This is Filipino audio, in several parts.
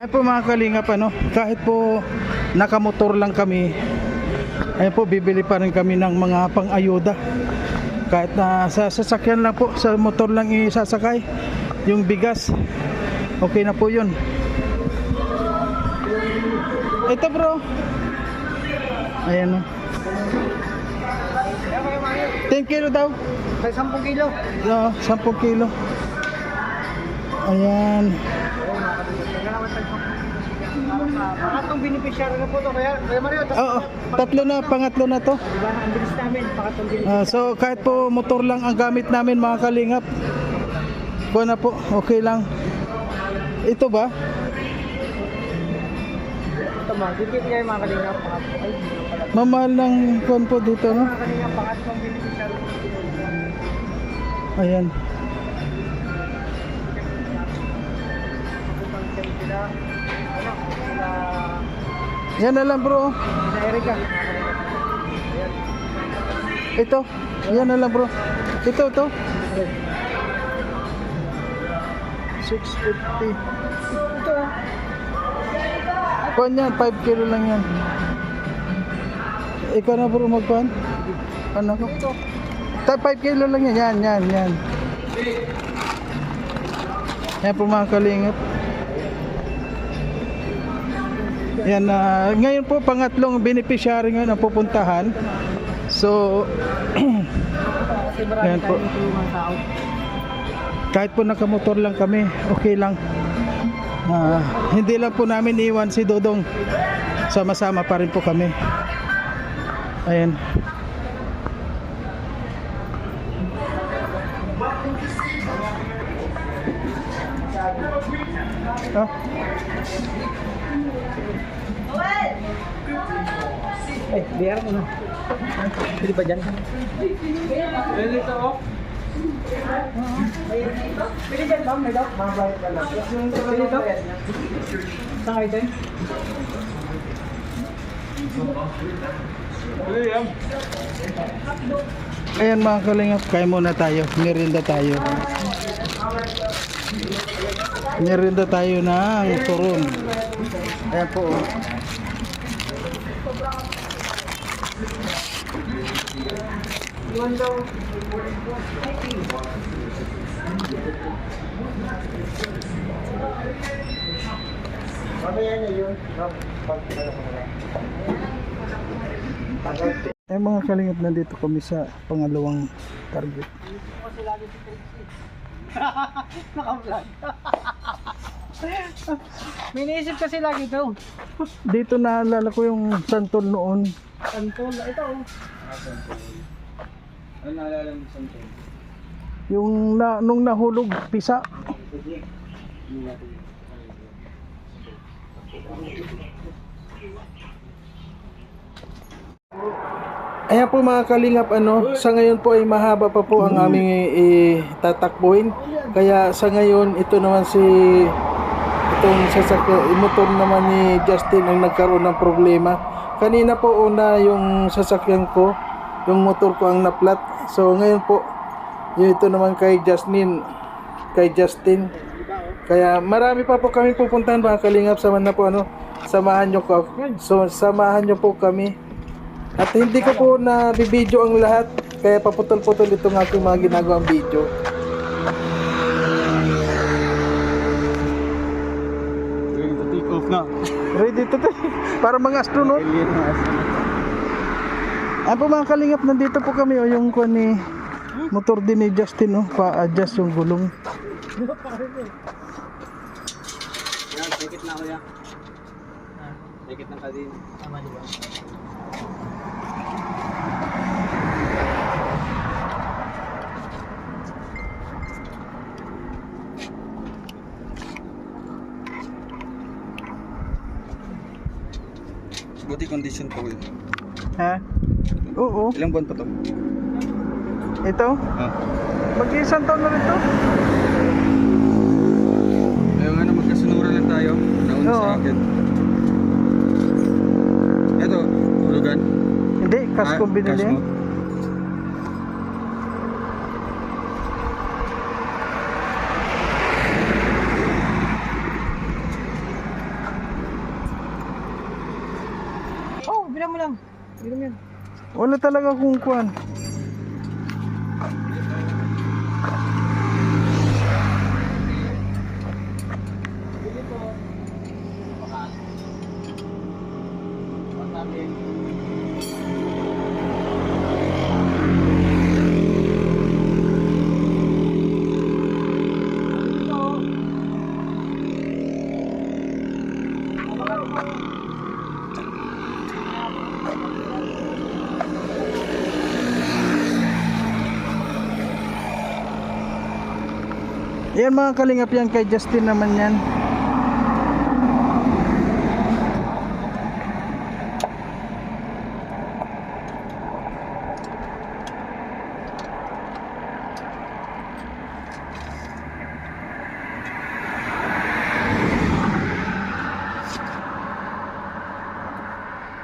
Ayan po mga kalingap, ano, kahit po nakamotor lang kami, ayan po, bibili pa rin kami ng mga pang-ayuda. Kahit na sa sasakyan lang po, sa motor lang isasakay, yung bigas, okay na po yun. Ito bro. Ayan o. 10 kilo daw. May 10 kilo. No, 10 kilo. Ayan. Pangatong beneficiary na po to. Kaya, kaya Mario, Oo, tatlo na, pangatlo na to. diba, ang bilis namin. Pangatong beneficiary. Ah, so kahit po motor lang ang gamit namin mga kalingap. Ko na po, okay lang. Ito ba? Ito ma, dikit kayo mga kalingap. Pangatong, ay, hindi pala. Mamahal ng kon po dito, no? Mga kalingap, beneficiary. Ayan. Ano, sila, Yan na lang bro. Erika. Ito. Yan na lang bro. Ito, ito. 650. Ito ah. Kuan yan, 5 kilo lang yan. Ikaw na bro magkuhan? Ano ko? Ta 5 kilo lang yan. Yan, yan, yan. Yan po mga kalingap. Yan na ngayon po pangatlong beneficiary ngayon ang pupuntahan. So Ayan po. kahit po nakamotor lang kami, okay lang. Ah, hindi lang po namin iwan si Dodong. Sama-sama pa rin po kami. Ayan. Ah, Eh, biyar mo na. Pwede ba dyan? Pwede dyan ba? May daw? Mabayad ka lang. Pwede daw? Saan kayo dyan? ayan mga kalingap, kaya muna tayo. Merinda tayo. Merinda tayo ng turon. Ayan po. oh. Mamaya niya yun. Eh mga kalingap, nandito kami sa pangalawang target. Naka-vlog. May naisip kasi lagi daw. Dito naalala ko yung santol noon. Santol. Ito oh. Ano naalala mo sa Yung na, nung nahulog, pisa. Ayan po mga kalingap ano, sa ngayon po ay mahaba pa po ang aming itatakbuhin. Kaya sa ngayon ito naman si itong sasakyan, motor naman ni Justin ang nagkaroon ng problema. Kanina po una yung sasakyan ko, yung motor ko ang naplat. So ngayon po, yung ito naman kay Justin, kay Justin. Kaya marami pa po kami pupuntahan mga kalingap sama na po ano, samahan nyo ko. So samahan nyo po kami. At hindi ko po na bibidyo ang lahat, kaya paputol-putol itong aking mga ginagawang video. Na. Ready to take, para mga astronaut. Ay po mga kalingap, nandito po kami o yung kuha ni motor din ni Justin oh, pa-adjust yung gulong. Yan, tikit na kuya. Tikit ng kadin. Tama di ba? Condition po yun. Ha? Oo. Ilang buwan pa to? Ito? Ah. Mag-isang taon na rin to. Ayaw nga na magkasunuran lang tayo. Nauna Oo. sa akin. Ito, hulugan. Hindi, cash ko Ah, binili. cash mo. Bilang mo lang. Mo yan. Wala talaga kung kuan. Yan mga kalingap yan kay Justin naman yan.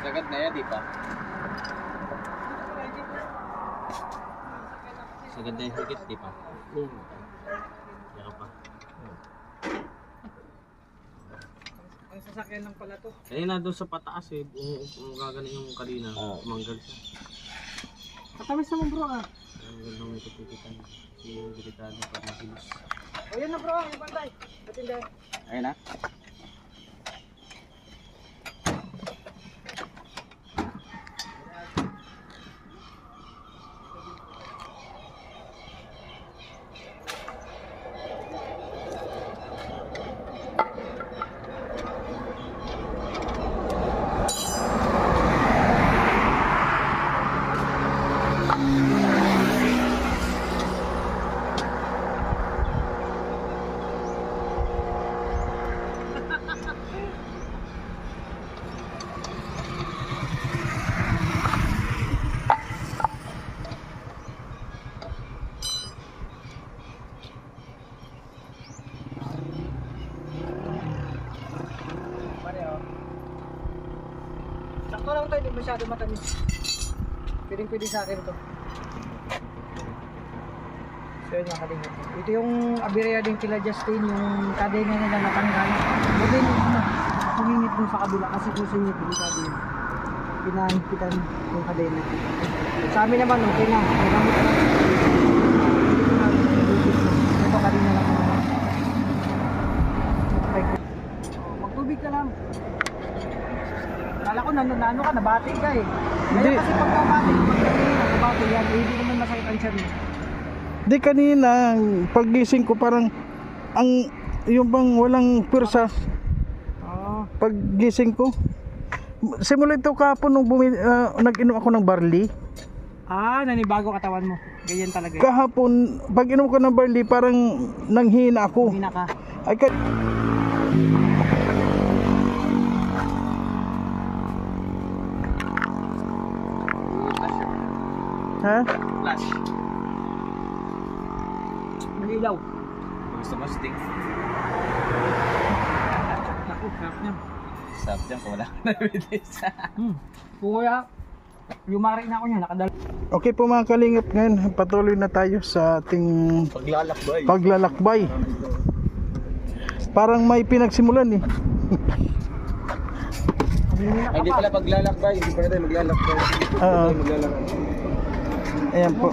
Sagad na yan, di pa? Sagad na yung higit, di pa? Oo. Yan pa. Ang sasakyan lang pala to. Kanina doon sa pataas eh, umugagaling yung kanina, umanggal siya. Katamis naman bro ah. Ang ganda ng itipitan. Yung delikado pag masilos. O yan na bro, yung bantay. Patindi. Ayun na. Sakto lang to, hindi masyado matamis. Pwedeng pwede sa akin to. So yun mga. Ito yung abireya din kila Justin, yung kadena nila natanggal. Buti yung sumingit dun sa kabila kasi kung sumingit dun sa kabila. Pinahipitan yung kadena. Sa amin naman, okay na. Na. Na, ito kadena lang. Okay. Oh, Magtubig ka lang. Kala ko nano, nano ka, nabati ka eh. Hindi. Kaya kasi pagkabati, pagkabati, nabati yan, eh, hindi naman masakit ang tiyan mo. Di kanina, paggising ko parang ang yung bang walang pwersa Oo. paggising ko. Simula ito kahapon nung bumi, ah, nag-inom ako ng barley. Ah, nanibago katawan mo. Ganyan talaga. eh. Kahapon, pag inom ko ng barley, parang nanghina ako. Hindi na ka. Ay, ka- Ha? Flash. Mag-ilaw. Gusto mo stick? Naku, sarap niya. Dyan, kung wala ka na release. Hmm. Kuya, yumari na ako niya, nakadal. Okay po mga kalingap ngayon, patuloy na tayo sa ating Paglalakbay. paglalakbay. Parang may pinagsimulan eh. Ay, hindi pala paglalakbay, hindi pala tayo maglalakbay. Oo. Maglalakbay. Ayan po.